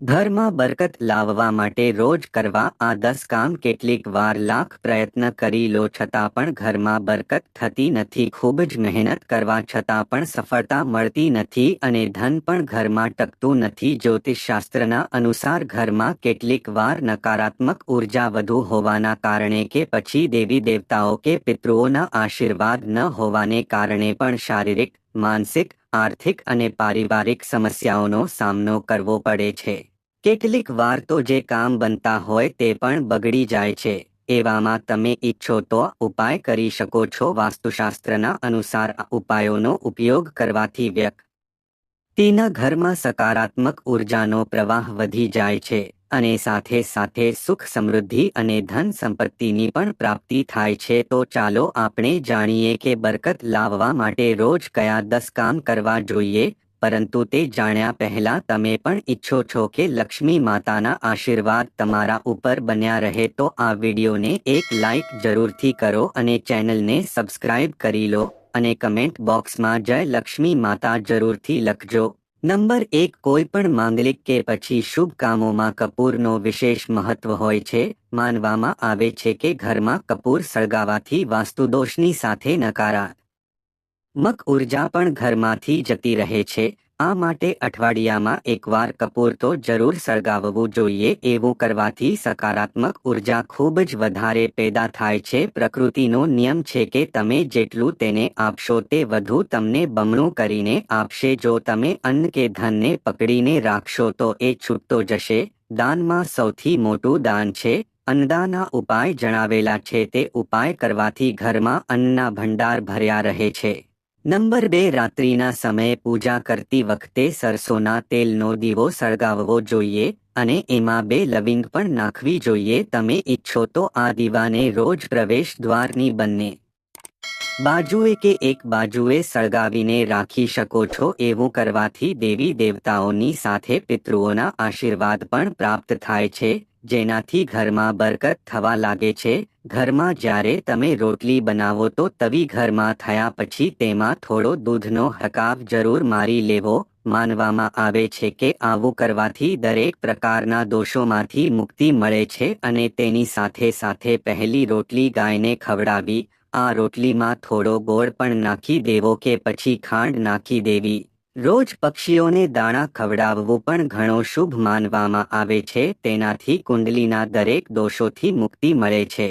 ઘરમાં બરકત લાવવા માટે રોજ કરવા આ દસ કામ કેટલીક વાર લાખ પ્રયત્ન કરી લો છતાં પણ ઘરમાં બરકત થતી નથી. ખૂબ જ મહેનત કરવા છતાં પણ સફળતા મળતી નથી અને ધન પણ ઘરમાં ટકતું નથી. જ્યોતિષશાસ્ત્રના અનુસાર ઘરમાં કેટલીક વાર નકારાત્મક ઊર્જા વધુ હોવાના કારણે કે પછી દેવી દેવતાઓ કે પિતૃઓના આશીર્વાદ ન હોવાને કારણે પણ શારીરિક, માનસિક આર્થિક અને પારિવારિક સમસ્યાઓનો સામનો કરવો પડે છે. કેટલીક વાર તો જે કામ બનતા હોય તે પણ બગડી જાય છે. એવામાં તમે ઈચ્છો તો ઉપાય કરી શકો છો વાસ્તુશાસ્ત્રના અનુસાર આ ઉપાયોનો ઉપયોગ કરવાથી વ્યક્તિના ઘરમાં સકારાત્મક ઉર્જાનો પ્રવાહ વધી જાય છે. અને સાથે સાથે સુખ સમૃદ્ધિ અને ધન સંપત્તિની પણ પ્રાપ્તિ થાય છે. તો ચાલો આપણે જાણીએ કે બરકત લાવવા માટે રોજ કયા દસ કામ કરવા જોઈએ. પરંતુ તે જાણ્યા પહેલા તમે પણ ઈચ્છો છો કે લક્ષ્મી માતાના આશીર્વાદ તમારા ઉપર બન્યા રહે. તો આ વિડીયોને એક લાઈક જરૂરથી કરો અને ચેનલને સબસ્ક્રાઇબ કરી લો અને કમેન્ટ બોક્સમાં જય લક્ષ્મી માતા જરૂરથી લખજો. નંબર એક કોઈ પણ માંગલિક કે પછી શુભ કામોમાં કપૂરનો વિશેષ મહત્વ હોય છે, માનવામાં આવે છે કે ઘરમાં કપૂર સળગાવાથી વાસ્તુદોષની સાથે નકારાત્મક ઊર્જા પણ ઘરમાંથી જતી રહે છે આ માટે અઠવાડિયામાં એકવાર કપૂર તો જરૂર સળગાવવું જોઈએ એવું કરવાથી સકારાત્મક ઊર્જા ખૂબ જ વધારે પેદા થાય છે. પ્રકૃતિનો નિયમ છે કે તમે જેટલું તેને આપશો તે વધુ તમને બમણું કરીને આપશે. જો તમે અન્ન કે ધનને પકડીને રાખશો તો એ છૂટતો જશે. દાનમાં સૌથી મોટું દાન છે. અન્નદાના ઉપાય જણાવેલા છે. તે ઉપાય કરવાથી ઘરમાં અન્નના ભંડાર ભર્યા રહે છે. નંબર બે, રાત્રિના સમયે પૂજા કરતી વખતે સરસોના તેલનો દીવો સળગાવવો જોઈએ અને એમાં બે લવિંગ પણ નાખવી જોઈએ. તમે ઈચ્છો તો આ દીવાને રોજ પ્રવેશ દ્વારની બંને બાજુએ કે એક બાજુએ સળગાવીને રાખી શકો છો એવું કરવાથી દેવી દેવતાઓની સાથે પિતૃઓના આશીર્વાદ પણ પ્રાપ્ત થાય છે, જેનાથી ઘરમાં બરકત થવા લાગે છે. ઘરમાં જ્યારે તમે રોટલી બનાવો તો તવી ઘરમાં થયા પછી તેમાં થોડો દૂધનો હકાવ જરૂર મારી લેવો, માનવામાં આવે છે કે આવું કરવાથી દરેક પ્રકારના દોષોમાંથી મુક્તિ મળે છે અને તેની સાથે સાથે પહેલી રોટલી ગાયને ખવડાવી આ રોટલીમાં થોડો ગોળ પણ નાખી દેવો કે પછી ખાંડ નાખી દેવી. રોજ પક્ષીઓને દાણા ખવડાવવું પણ ઘણો શુભ માનવામાં આવે છે, તેનાથી કુંડલીના દરેક દોષોથી મુક્તિ મળે છે.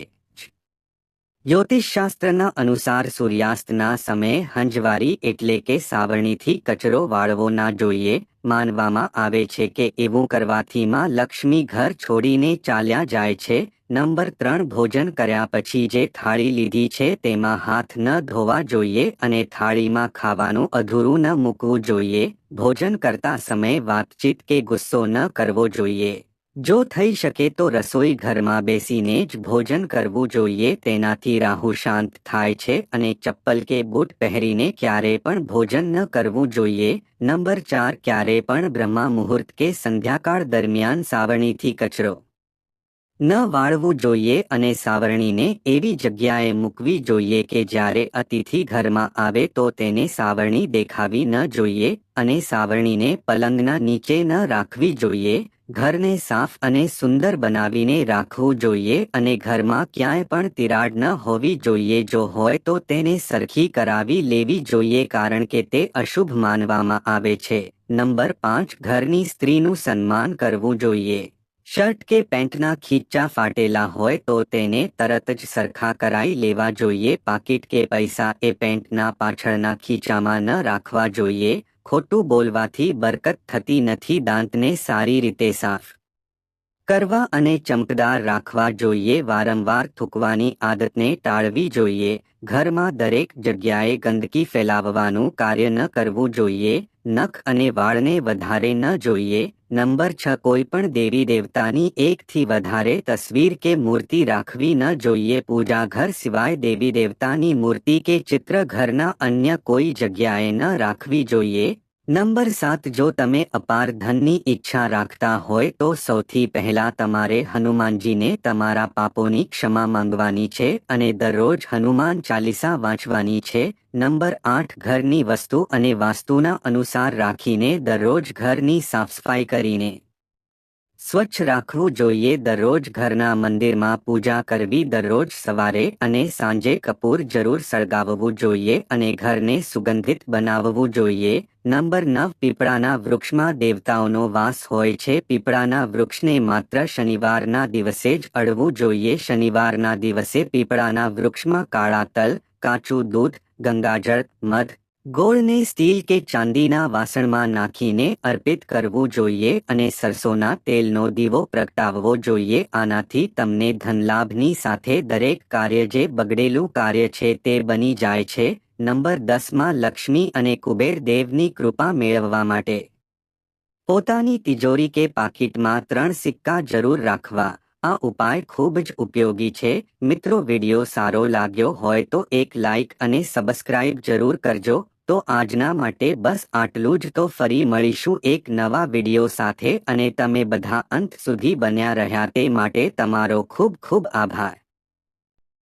જ્યોતિષશાસ્ત્રના અનુસાર સૂર્યાસ્તના સમયે હંજવારી એટલે કે સાવરણીથી કચરો વાળવો ના જોઈએ માનવામાં આવે છે કે એવું કરવાથી માં લક્ષ્મી ઘર છોડીને ચાલ્યા જાય છે. નંબર ત્રણ, ભોજન કર્યા પછી જે થાળી લીધી છે તેમાં હાથ ન ધોવા જોઈએ અને થાળીમાં ખાવાનું અધૂરું ન મૂકવું જોઈએ. ભોજન કરતા સમયે વાતચીત કે ગુસ્સો ન કરવો જોઈએ. જો થઈ શકે તો રસોઈ ઘરમાં બેસીને જ ભોજન કરવું જોઈએ. તેનાથી રાહુ શાંત થાય છે અને ચપ્પલ કે બૂટ પહેરીને ક્યારે પણ ભોજન ન કરવું જોઈએ. નંબર ચાર, ક્યારે પણ બ્રહ્મા મુહૂર્ત કે સંધ્યાકાળ દરમિયાન સાવરણીથી કચરો ન વાળવું જોઈએ અને સાવરણીને એવી જગ્યાએ મૂકવી જોઈએ કે જ્યારે અતિથિ ઘરમાં આવે તો તેને સાવરણી દેખાવી ન જોઈએ અને સાવરણીને પલંગના નીચે ન રાખવી જોઈએ. ઘરને સાફ અને સુંદર બનાવીને રાખવું જોઈએ અને ઘરમાં ક્યાંય પણ તિરાડ ન હોવી જોઈએ. જો હોય તો તેને સરખી કરાવી લેવી જોઈએ કારણ કે તે અશુભ માનવામાં આવે છે. નંબર પાંચ, ઘરની સ્ત્રીનું સન્માન કરવું જોઈએ. શર્ટ કે પેન્ટના ખીચા ફાટેલા હોય તો તેને તરત જ સરખા કરાઈ લેવા જોઈએ. પાકીટ કે પૈસા એ પેન્ટના પાછળના ખીચામાં ન રાખવા જોઈએ. ખોટું બોલવાથી બરકત થતી નથી દાંતને સારી રીતે સાફ કરવા અને ચમકદાર રાખવા જોઈએ વારંવાર થૂકવાની આદતને ટાળવી જોઈએ ઘરમાં દરેક જગ્યાએ ગંદકી ફેલાવવાનું કાર્ય ન કરવું જોઈએ નખ અને વાળને વધારે ન જોઈએ નંબર છ કોઈ પણ દેવી દેવતાની એકથી વધારે તસવીર કે મૂર્તિ રાખવી ન જોઈએ પૂજા ઘર સિવાય દેવી દેવતાની મૂર્તિ કે ચિત્ર ઘરના અન્ય કોઈ જગ્યાએ ન રાખવી જોઈએ નંબર સાત, જો તમે અપાર ધનની ઈચ્છા રાખતા હોય તો સૌથી પહેલા તમારે હનુમાનજીને તમારા પાપોની ક્ષમા માંગવાની છે અને દરરોજ હનુમાન ચાલીસા વાંચવાની છે. નંબર આઠ, ઘરની વસ્તુ અને વાસ્તુના અનુસાર રાખીને દરરોજ ઘરની સાફસફાઈ કરીને સ્વચ્છ રાખવું જોઈએ. દરરોજ ઘરના મંદિરમાં પૂજા કરવી, દરરોજ સવારે અને સાંજે કપૂર જરૂર સળગાવવું જોઈએ અને ઘરને સુગંધિત બનાવવું જોઈએ. નંબર નવ, પીપળાના વૃક્ષમાં દેવતાઓનો વાસ હોય છે. પીપળાના વૃક્ષને માત્ર શનિવારના દિવસે જ અડવું જોઈએ. શનિવારના દિવસે પીપળાના વૃક્ષમાં કાળા તલ, કાચું દૂધ, ગંગાજળ, મધ ગોળને સ્ટીલ કે ચાંદીના વાસણમાં નાખીને અર્પિત કરવું જોઈએ અને સરસોના તેલનો દીવો પ્રગટાવવો જોઈએ. આનાથી તમને ધનલાભની સાથે દરેક કાર્ય જે બગડેલું કાર્ય છે તે બની જાય છે. નંબર દસમાં લક્ષ્મી અને કુબેર દેવની કૃપા મેળવવા માટે પોતાની તિજોરી કે પાકીટમાં ત્રણ સિક્કા જરૂર રાખવા. આ ઉપાય ખૂબ જ ઉપયોગી છે. મિત્રો, વિડિયો સારો લાગ્યો હોય તો એક લાઇક અને સબસ્ક્રાઇબ જરૂર કરજો. તો આજના માટે બસ આટલું જ. તો ફરી મળીશું એક નવા વિડિયો સાથે અને તમે બધા અંત સુધી બન્યા રહ્યા તે માટે તમારો ખૂબ ખૂબ આભાર.